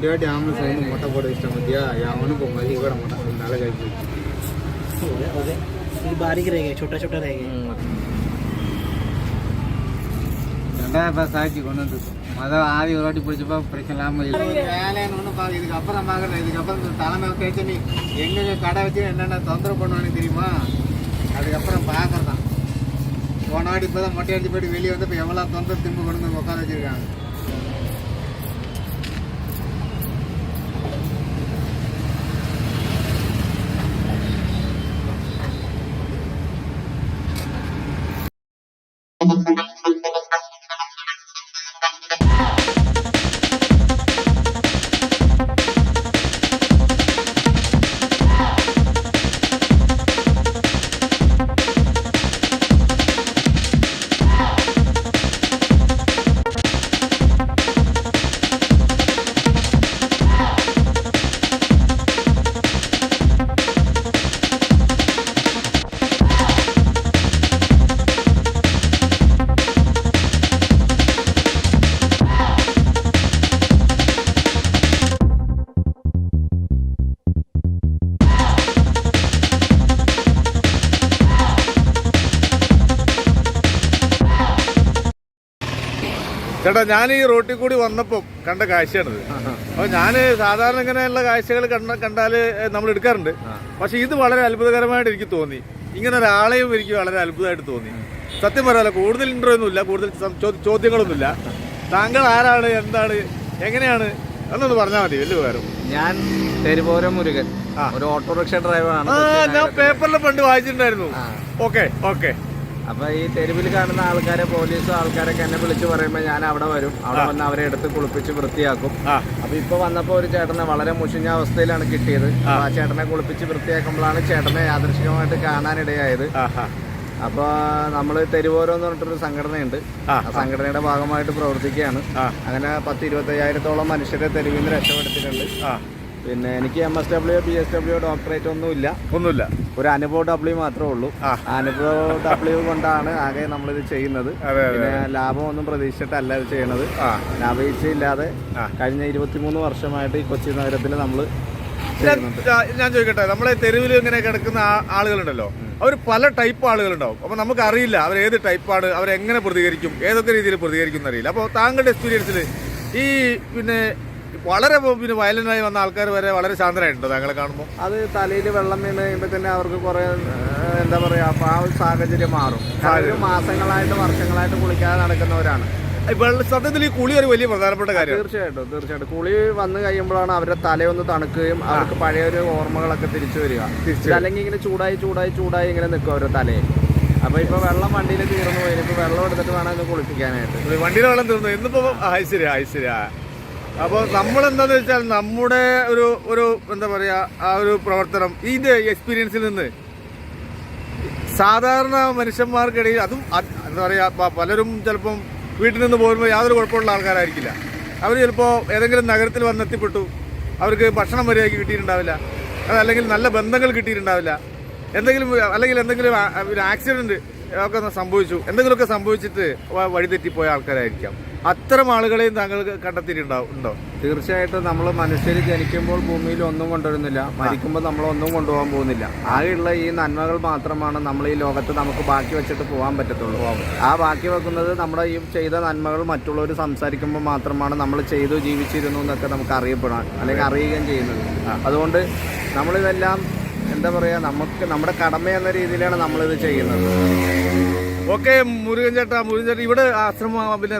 ரெண்டு வாட்டி ஆம்புலன்ஸ் வந்து மொட்டை போட இஷ்டம் பார்த்தியா அவனுக்கு மதி கூட மாட்டான் ரெண்டு நாளைக்கு ஆகி अरे ये बारीक रह गए छोटा छोटा रह गए ரெண்டாயிரம் ரூபாய் சாட்சி கொண்டு வந்து மொதல் ஆதி ஒரு வாட்டி பிடிச்சப்போ பிரச்சனை இல்லாமல் வேலைன்னு ஒன்றும் பார்க்க இதுக்கு அப்புறம் பார்க்குறேன் இதுக்கப்புறம் இந்த தலைமை பேச்சு நீ எங்கே கடை வச்சு என்னென்ன தொந்தரவு பண்ணுவானு தெரியுமா அதுக்கப்புறம் பார்க்கறதான் போன வாட்டி இப்போ தான் மொட்டை அடிச்சு போயிட்டு வெளியே வந்து இப்போ எவ்வளோ தொந்தரவு திரும்ப கொண்டு வந்து உட்கார வச்சிருக்காங்க ചേട്ടാ ഞാൻ ഈ റോട്ടിൽ കൂടി വന്നപ്പോൾ കണ്ട കാഴ്ചയാണിത്. അപ്പൊ ഞാൻ സാധാരണ ഇങ്ങനെയുള്ള കാഴ്ചകൾ കണ്ട കണ്ടാൽ നമ്മൾ എടുക്കാറുണ്ട്. പക്ഷെ ഇത് വളരെ അത്ഭുതകരമായിട്ട് എനിക്ക് തോന്നി. ഇങ്ങനെ ഒരാളെയും എനിക്ക് വളരെ അത്ഭുതമായിട്ട് തോന്നി. സത്യം പറയാലോ കൂടുതൽ ഇന്റർവ്യൂ ഒന്നുമില്ല കൂടുതൽ ചോദ്യങ്ങളൊന്നുമില്ല. താങ്കൾ ആരാണ് എന്താണ് എങ്ങനെയാണ് എന്നൊന്ന് പറഞ്ഞാൽ മതി വലിയ ഉപകാരം. ഞാൻ തെരുപോര മുരുകൻ. ഒരു ഓട്ടോറിക്ഷ ഡ്രൈവറാണ് ഞാൻ പേപ്പറിൽ പണ്ട് വായിച്ചിട്ടുണ്ടായിരുന്നു. Okay okay. അപ്പൊ ഈ തെരുവിൽ കാണുന്ന ആൾക്കാരെ പോലീസും ആൾക്കാരൊക്കെ എന്നെ വിളിച്ചു പറയുമ്പോൾ ഞാൻ അവിടെ വരും. അവിടെ വന്ന് അവരെ എടുത്ത് കുളിപ്പിച്ച് വൃത്തിയാക്കും. അപ്പോൾ അപ്പൊ ഇപ്പൊ വന്നപ്പോ ഒരു ചേട്ടനെ വളരെ മുഷിഞ്ഞ അവസ്ഥയിലാണ് കിട്ടിയത്. ആ. ചേട്ടനെ കുളിപ്പിച്ച് വൃത്തിയാക്കുമ്പോഴാണ് ചേട്ടനെ യാദൃശികമായിട്ട് കാണാനിടയായത്. അപ്പോൾ നമ്മൾ അപ്പൊ നമ്മൾ തെരുവോരം എന്ന് പറഞ്ഞിട്ടൊരു സംഘടനയുണ്ട്. ആ, സംഘടനയുടെ ഭാഗമായിട്ട് പ്രവർത്തിക്കുകയാണ്. അങ്ങനെ പത്ത് ഇരുപത്തയ്യായിരത്തോളം മനുഷ്യരെ തെരുവിൽ നിന്ന് രക്ഷപ്പെടുത്തിയിട്ടുണ്ട്. പിന്നെ എനിക്ക് M S W P S W doctorate ഒന്നുമില്ല. ഒന്നുമില്ല. ഒരു അനുഭവ ഡബ്ല്യു മാത്രമേ ഉള്ളൂ. അനുഭവ ഡബ്ല്യു കൊണ്ടാണ് ആകെ നമ്മളിത് ചെയ്യുന്നത്. പിന്നെ ലാഭം ഒന്നും പ്രതീക്ഷിച്ചിട്ടല്ല ഇത് ചെയ്യണത്. ആ. കഴിഞ്ഞ ഇരുപത്തിമൂന്ന് വർഷമായിട്ട് ഈ കൊച്ചി നഗരത്തിൽ നമ്മൾ ഞാൻ ചോദിക്കട്ടെ നമ്മളെ തെരുവിൽ ഇങ്ങനെ കിടക്കുന്ന ആളുകളുണ്ടല്ലോ അവർ പല ടൈപ്പ് ആളുകളുണ്ടാവും. അപ്പൊ നമുക്ക് അറിയില്ല അവർ ഏത് ടൈപ്പാണ് അവരെങ്ങനെ പ്രതികരിക്കും ഏതൊക്കെ രീതിയിൽ പ്രതികരിക്കും എന്നറിയില്ല. അപ്പോൾ താങ്കളുടെ എക്സ്പീരിയൻസിൽ ഈ പിന്നെ വളരെ പിന്നെ ആയി വന്ന ആൾക്കാർ വരെ വളരെ ശാന്തരായിട്ടുണ്ട് താങ്കളെ കാണുമ്പോൾ. അത് തലയിൽ വെള്ളം വീണ് കഴിയുമ്പോൾ തന്നെ അവർക്ക് കുറെ എന്താ പറയാ അപ്പൊ ആ ഒരു സാഹചര്യം മാറും. അവർ മാസങ്ങളായിട്ട് വർഷങ്ങളായിട്ട് കുളിക്കാതെ നടക്കുന്നവരാണ്. സത്യത്തിൽ ഈ കുളി ഒരു വലിയ പ്രധാനപ്പെട്ട കാര്യം. തീർച്ചയായിട്ടും തീർച്ചയായിട്ടും. കുളി വന്നു കഴിയുമ്പോഴാണ് അവരുടെ തലയൊന്ന് തണുക്കുകയും അവർക്ക് പഴയ ഒരു ഓർമ്മകളൊക്കെ തിരിച്ചു വരിക. തിരിച്ചു അല്ലെങ്കിൽ ഇങ്ങനെ ചൂടായി ചൂടായി ചൂടായി ഇങ്ങനെ നിൽക്കും അവരുടെ തലയിൽ. അപ്പൊ ഇപ്പൊ വെള്ളം വണ്ടിയിൽ തീർന്നു പോയി. ഇപ്പൊ വെള്ളം എടുത്തിട്ട് വേണം കുളിപ്പിക്കാനായിട്ട്. വണ്ടിയിൽ വെള്ളം തീർന്നു. ഇന്നിപ്പോ ഐശ്വര്യ ശരി അപ്പോൾ നമ്മൾ എന്താന്ന് വെച്ചാൽ നമ്മുടെ ഒരു ഒരു എന്താ പറയാ ആ ഒരു പ്രവർത്തനം ഇതിന്റെ എക്സ്പീരിയൻസിൽ നിന്ന്. സാധാരണ മനുഷ്യന്മാർക്കിടയിൽ അതും എന്താ പറയുക പലരും ചിലപ്പം വീട്ടിൽ നിന്ന് പോകുമ്പോൾ യാതൊരു കുഴപ്പമുള്ള ആൾക്കാരായിരിക്കില്ല. അവർ ചിലപ്പോൾ ഏതെങ്കിലും നഗരത്തിൽ വന്നെത്തിപ്പെട്ടു. അവർക്ക് ഭക്ഷണം മര്യാദയ്ക്ക് കിട്ടിയിട്ടുണ്ടാവില്ല. അതല്ലെങ്കിൽ നല്ല ബന്ധങ്ങൾ കിട്ടിയിട്ടുണ്ടാവില്ല. എന്തെങ്കിലും അല്ലെങ്കിൽ എന്തെങ്കിലും ഒരു ആക്സിഡന്റ് ഒക്കെ സംഭവിച്ചു. എന്തെങ്കിലുമൊക്കെ സംഭവിച്ചിട്ട് വഴിതെറ്റിപ്പോയ ആൾക്കാരായിരിക്കാം. അത്തരം ആളുകളെയും താങ്കൾ കണ്ടെത്തിയിട്ടുണ്ടാവും ഉണ്ടോ? തീർച്ചയായിട്ടും നമ്മൾ മനുഷ്യർ ജനിക്കുമ്പോൾ ഭൂമിയിൽ ഒന്നും കൊണ്ടുവരുന്നില്ല. മരിക്കുമ്പോൾ നമ്മൾ ഒന്നും കൊണ്ടുപോകാൻ പോകുന്നില്ല. ആകെയുള്ള ഈ നന്മകൾ മാത്രമാണ് നമ്മൾ ഈ ലോകത്ത് നമുക്ക് ബാക്കി വെച്ചിട്ട് പോകാൻ പറ്റത്തുള്ളൂ. ആ ബാക്കി വെക്കുന്നത് നമ്മുടെ ഈ ചെയ്ത നന്മകൾ മറ്റുള്ളവർ സംസാരിക്കുമ്പോൾ മാത്രമാണ് നമ്മൾ ചെയ്തു ജീവിച്ചിരുന്നു എന്നൊക്കെ നമുക്ക് അറിയപ്പെടാൻ അല്ലെങ്കിൽ അറിയുകയും ചെയ്യുന്നത്. അതുകൊണ്ട് നമ്മളിതെല്ലാം എന്താ പറയാ നമുക്ക് നമ്മുടെ കടമ എന്ന രീതിയിലാണ് നമ്മളിത് ചെയ്യുന്നത്. ഓക്കെ മുരുകൻ ചേട്ടാ മുരുകൻ ചേട്ടാ ഇവിടെ ആശ്രമം പിന്നെ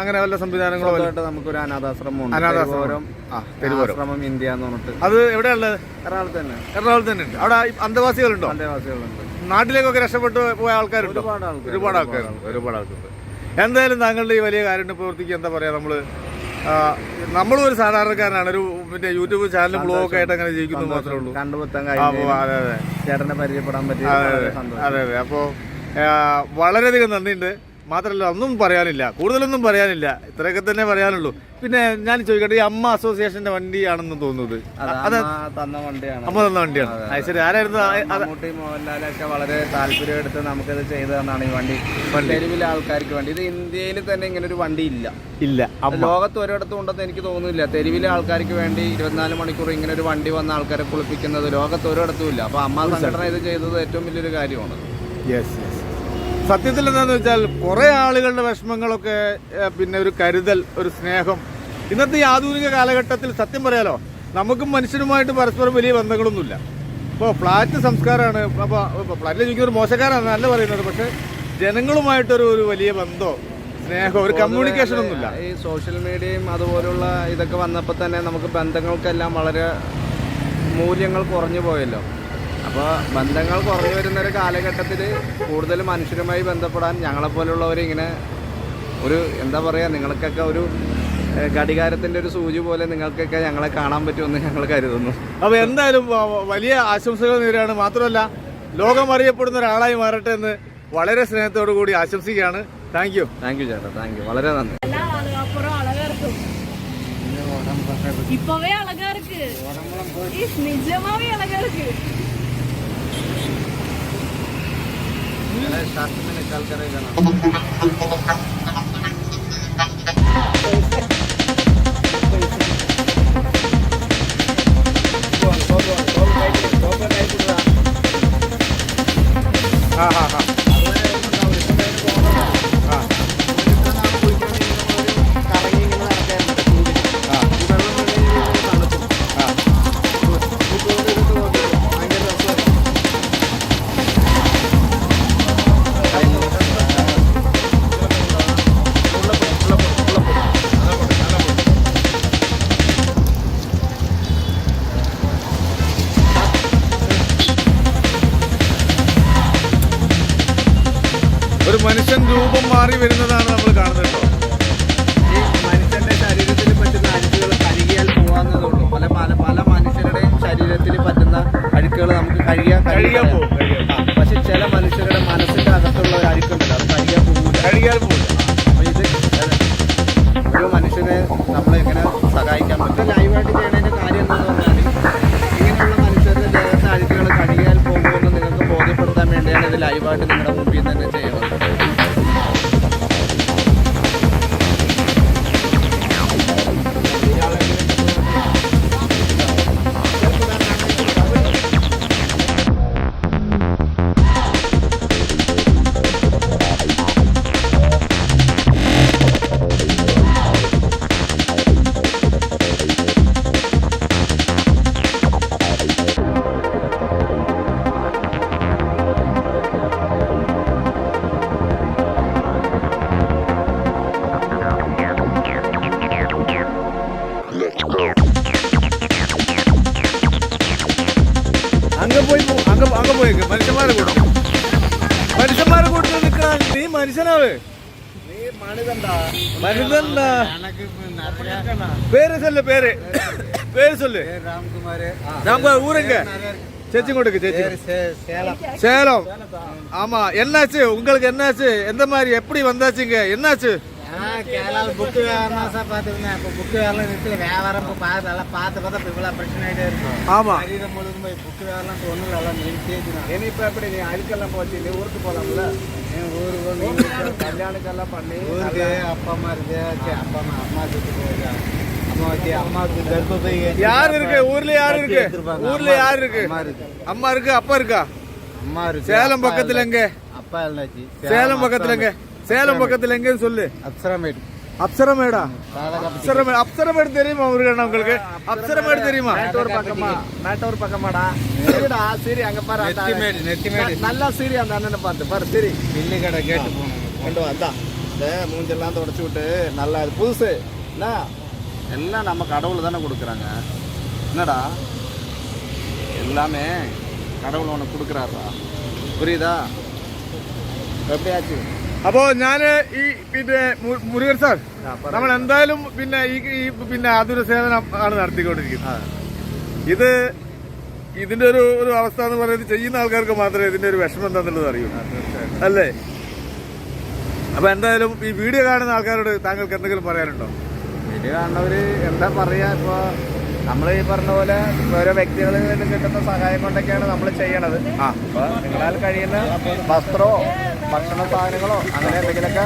അങ്ങനെ വല്ല സംവിധാനങ്ങളോ ആയിട്ട് നമുക്ക് നമുക്കൊരു അനാഥാശ്രമം. അനാഥാശ്രമം. ആശ്രമം ഇന്ത്യ എന്ന് പറഞ്ഞിട്ട്. അത് എവിടെയാണ് എറണാകുളത്ത് തന്നെ എറണാകുളത്ത് തന്നെ ഉണ്ട്. അവിടെ അന്തവാസികളുണ്ടോ? അന്തവാസികളുണ്ട്. നാട്ടിലേക്കൊക്കെ രക്ഷപ്പെട്ടു പോയ ആൾക്കാരുണ്ടോ? ഒരുപാട് ആൾക്കാർ ഒരുപാട് ആൾക്കാരുണ്ട്. എന്തായാലും താങ്കളുടെ ഈ വലിയ കാര്യം പ്രവർത്തിക്കുക എന്താ പറയാ നമ്മൾ നമ്മളും ഒരു സാധാരണക്കാരനാണ്. ഒരു പിന്നെ യൂട്യൂബ് ചാനലും ബ്ലോഗൊക്കെ ആയിട്ട് അങ്ങനെ ജീവിക്കുന്നു മാത്രമേ ഉള്ളൂ. അതെ അതെ. ചേട്ടനെ പരിചയപ്പെടാൻ പറ്റിയ അതെ അതെ. സന്തോഷം. അതെ അതെ. അപ്പോ ആ, വളരെയധികം നന്ദിയുണ്ട്. മാത്രമല്ല ഒന്നും പറയാനില്ല. കൂടുതലൊന്നും പറയാനില്ല. ഇത്രയൊക്കെ തന്നെ പറയാനുള്ളൂ. പിന്നെ ഞാൻ ചോദിക്കട്ടെ ഈ അമ്മ അസോസിയേഷന്റെ വണ്ടിയാണെന്ന് തോന്നുന്നത്? അത് തന്ന വണ്ടിയാണ്. അമ്മ തന്ന വണ്ടിയാണ്. ശരി ആരായിരുന്നു? മമ്മൂട്ടി മോഹൻലാലൊക്കെ വളരെ താല്പര്യം എടുത്ത് നമുക്കത് ചെയ്തു തന്നാണ് ഈ വണ്ടി. തെരുവിലെ ആൾക്കാർക്ക് വേണ്ടി. ഇത് ഇന്ത്യയിൽ തന്നെ ഇങ്ങനെ ഒരു വണ്ടി ഇല്ല. ഇല്ല ലോകത്ത് ഒരിടത്തും ഉണ്ടെന്ന് എനിക്ക് തോന്നുന്നില്ല. തെരുവിലെ ആൾക്കാർക്ക് വേണ്ടി ഇരുപത്തിനാല് മണിക്കൂർ ഇങ്ങനെ ഒരു വണ്ടി വന്ന ആൾക്കാരെ കുളിപ്പിക്കുന്നത് ലോകത്ത് ഒരിടത്തും ഇല്ല. അപ്പൊ അമ്മ സംഘടന ഇത് ചെയ്തത് ഏറ്റവും വലിയൊരു കാര്യമാണ്. യെസ് യെസ് സത്യത്തിൽ എന്താന്ന് വെച്ചാൽ കുറേ ആളുകളുടെ വിഷമങ്ങളൊക്കെ പിന്നെ ഒരു കരുതൽ ഒരു സ്നേഹം. ഇന്നത്തെ ഈ ആധുനിക കാലഘട്ടത്തിൽ സത്യം പറയാലോ നമുക്കും മനുഷ്യനുമായിട്ട് പരസ്പരം വലിയ ബന്ധങ്ങളൊന്നുമില്ല. ഇപ്പോൾ ഫ്ലാറ്റ് സംസ്കാരമാണ് അപ്പോൾ ഫ്ലാറ്റിൽ ജീവിക്കുന്ന ഒരു മോശക്കാരാണ് നല്ല പറയുന്നത് പക്ഷേ ജനങ്ങളുമായിട്ടൊരു ഒരു വലിയ ബന്ധമോ സ്നേഹം ഒരു കമ്മ്യൂണിക്കേഷൻ ഒന്നുമില്ല ഈ സോഷ്യൽ മീഡിയയും അതുപോലുള്ള ഇതൊക്കെ വന്നപ്പോൾ തന്നെ നമുക്ക് ബന്ധങ്ങൾക്കെല്ലാം വളരെ മൂല്യങ്ങൾ കുറഞ്ഞു പോയല്ലോ. അപ്പോൾ ബന്ധങ്ങൾ കുറഞ്ഞു വരുന്ന ഒരു കാലഘട്ടത്തിൽ കൂടുതൽ മനുഷ്യരുമായി ബന്ധപ്പെടാൻ ഞങ്ങളെപ്പോലുള്ളവർ ഇങ്ങനെ ഒരു എന്താ പറയുക നിങ്ങൾക്കൊക്കെ ഒരു ഏഹ്, ഘടികാരത്തിൻ്റെ ഒരു സൂചി പോലെ നിങ്ങൾക്കൊക്കെ ഞങ്ങളെ കാണാൻ പറ്റുമെന്ന് ഞങ്ങൾ കരുതുന്നു അപ്പോൾ എന്തായാലും വ- വ- വലിയ ആശംസകൾ നേരെയാണ് മാത്രമല്ല ലോകം അറിയപ്പെടുന്ന ഒരാളായി മാറട്ടെ എന്ന് വളരെ സ്നേഹത്തോടു കൂടി ആശംസിക്കുകയാണ് താങ്ക് യു താങ്ക് യു ചേട്ടാ താങ്ക് യു വളരെ നന്ദി எல்லாம் அழகா அப்புறம் அழகா இருக்கும் இப்பவே அழகா இருக்கு साथ में निकाल कर മനുഷ്യൻ രൂപം മാറി വരുന്നതാണ് നമ്മൾ കാണുന്നത്. ഈ മനുഷ്യന്റെ ശരീരത്തിൽ പറ്റുന്ന അഴുക്കുകൾ കഴുകിയാൽ പല പല പല മനുഷ്യരുടെയും ശരീരത്തിൽ പറ്റുന്ന അഴുക്കുകൾ നമുക്ക് കഴുകിയാൽ കഴുകിയാൽ പോകും, പോയി പോ- അങ്ങ് അങ്ങ് പോയേക്ക് മനുഷ്യന്മാരെ കൂടെ മനുഷ്യന്മാരെ കൂട്ടി നിൽക്കണ നീ മനുഷ്യനാവ് മനുഷ്യന്താ பேரு சொல்லு பேரு பேரு சொல்லு ராம்குமார் நம்ம ஊருங்க சேச்சி கொடுக்கு சேச்சி சேலம் சேலம் ஆமா என்னாச்சு உங்களுக்கு என்னாச்சு எந்த மாதிரி எப்படி வந்தாச்சுங்க என்னாச்சு கேரளாவில் புக்கு வியாபாரம் சார் பார்த்துருந்தேன் இப்போ புக்கு வியாபாரம் நிறுத்தி வியாபாரம் இப்போ பார்த்து நல்லா பார்த்து பார்த்தா இப்போ இவ்வளோ பிரச்சனை ஆகிட்டே இருக்கும் ஆமா சரீரம் முழுதும் போய் புக்கு வியாபாரம் ஒன்றும் இல்லை எல்லாம் நிறுத்தியாச்சு நான் இனிப்ப எப்படி நீ அழுக்கெல்லாம் போச்சு நீ ஊருக்கு போலாம்ல என் ஊருக்கு கல்யாணக்கெல்லாம் பண்ணி ஊருக்கு அப்பா அம்மா இருக்கு சரி, அப்பா அம்மா அம்மா சுட்டு போயிருக்கா அம்மா வச்சு அம்மாவுக்கு கர்ப்பப்பை ஏத்தி யார் இருக்கு ஊர்ல யார் இருக்கு. ஊர்ல யார் இருக்கு அம்மா இருக்கு அப்பா இருக்கா அம்மா இருக்கு சேலம் பக்கத்துல இல்லை. எங்க அப்பா இருந்தாச்சு சேலம் பக்கத்துல எங்க சேலம் பக்கத்துல எங்கன்னு சொல்லு. அப்சரமேடு. அப்சரமேடா? அப்சரமேடு அப்சரமேடு தெரியுமா முருகன் உங்களுக்கு? அப்சரமேடு. தெரியுமா? மேட்டூர் பக்கமா. மேட்டூர் பக்கமாடா. சரிடா சரி அங்க பாரு நெத்திமேடு நெத்திமேடு. நல்லா சரி அந்த அண்ணனை பார்த்து. பாரு சரி. பில்லு கடை கேட்டு போகணும். கொண்டு வந்தா இந்த. மூஞ்செல்லாம் தொடச்சி விட்டு நல்லா இது புதுசு. என்ன எல்லாம் நம்ம கடவுள் தானே கொடுக்குறாங்க. என்னடா? எல்லாமே கடவுள் உனக்கு கொடுக்குறாரா புரியுதா? எப்படியாச்சு? അപ്പോ ഞാൻ ഈ പിന്നെ മുരുകർ മുരുകൻ സാർ നമ്മൾ എന്തായാലും പിന്നെ ഈ പിന്നെ ആതുര സേവനം ആണ് നടത്തിക്കൊണ്ടിരിക്കുന്നത്. ഇത് ഇതിന്റെ ഒരു ഒരു അവസ്ഥ എന്ന് പറയുന്നത് ചെയ്യുന്ന ആൾക്കാർക്ക് മാത്രമേ ഇതിന്റെ ഒരു വിഷമം എന്താന്നുള്ളത് അറിയൂ. അല്ലേ? അപ്പൊ എന്തായാലും ഈ വീഡിയോ കാണുന്ന ആൾക്കാരോട് താങ്കൾക്ക് എന്തെങ്കിലും പറയാനുണ്ടോ? വീഡിയോ കാണുന്നവര് എന്താ പറയാ ഇപ്പൊ നമ്മൾ ഈ പറഞ്ഞ പോലെ ഓരോ വ്യക്തികളിൽ നിന്നും കിട്ടുന്ന സഹായം കൊണ്ടൊക്കെയാണ് നമ്മൾ ചെയ്യണത്. അപ്പൊ നിങ്ങളാൽ കഴിയുന്ന വസ്ത്രമോ ഭക്ഷണ സാധനങ്ങളോ അങ്ങനെ എന്തെങ്കിലുമൊക്കെ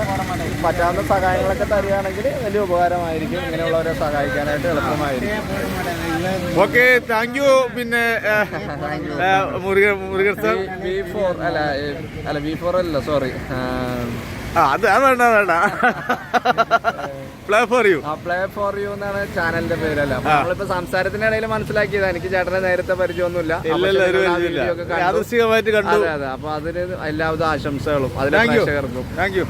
പറ്റാവുന്ന സഹായങ്ങളൊക്കെ തരികയാണെങ്കിൽ വലിയ ഉപകാരമായിരിക്കും. ഇങ്ങനെയുള്ളവരെ സഹായിക്കാനായിട്ട് എളുപ്പമായിരിക്കും. ഓക്കെ താങ്ക് യു പിന്നെ മുരുകൻ മുരുകൻ സാർ ഫോർ അല്ല ബി അല്ല ഫോർ അല്ല സോറി ആ അത് അത് വേണ്ട വേണ്ട. Play for you apply play for you എന്നാണ് ചാനലിന്റെ പേരല്ല. നമ്മളിപ്പോ സംസാരത്തിന്റെ ഇടയിൽ മനസ്സിലാക്കിയതാ. എനിക്ക് ചേട്ടനെ നേരത്തെ പരിചയമൊന്നുമില്ല. കണ്ടു. അതെ അതെ. അപ്പൊ അതിന് എല്ലാവിധ ആശംസകളും അതിലെ പ്രേക്ഷകർക്കും. Thank you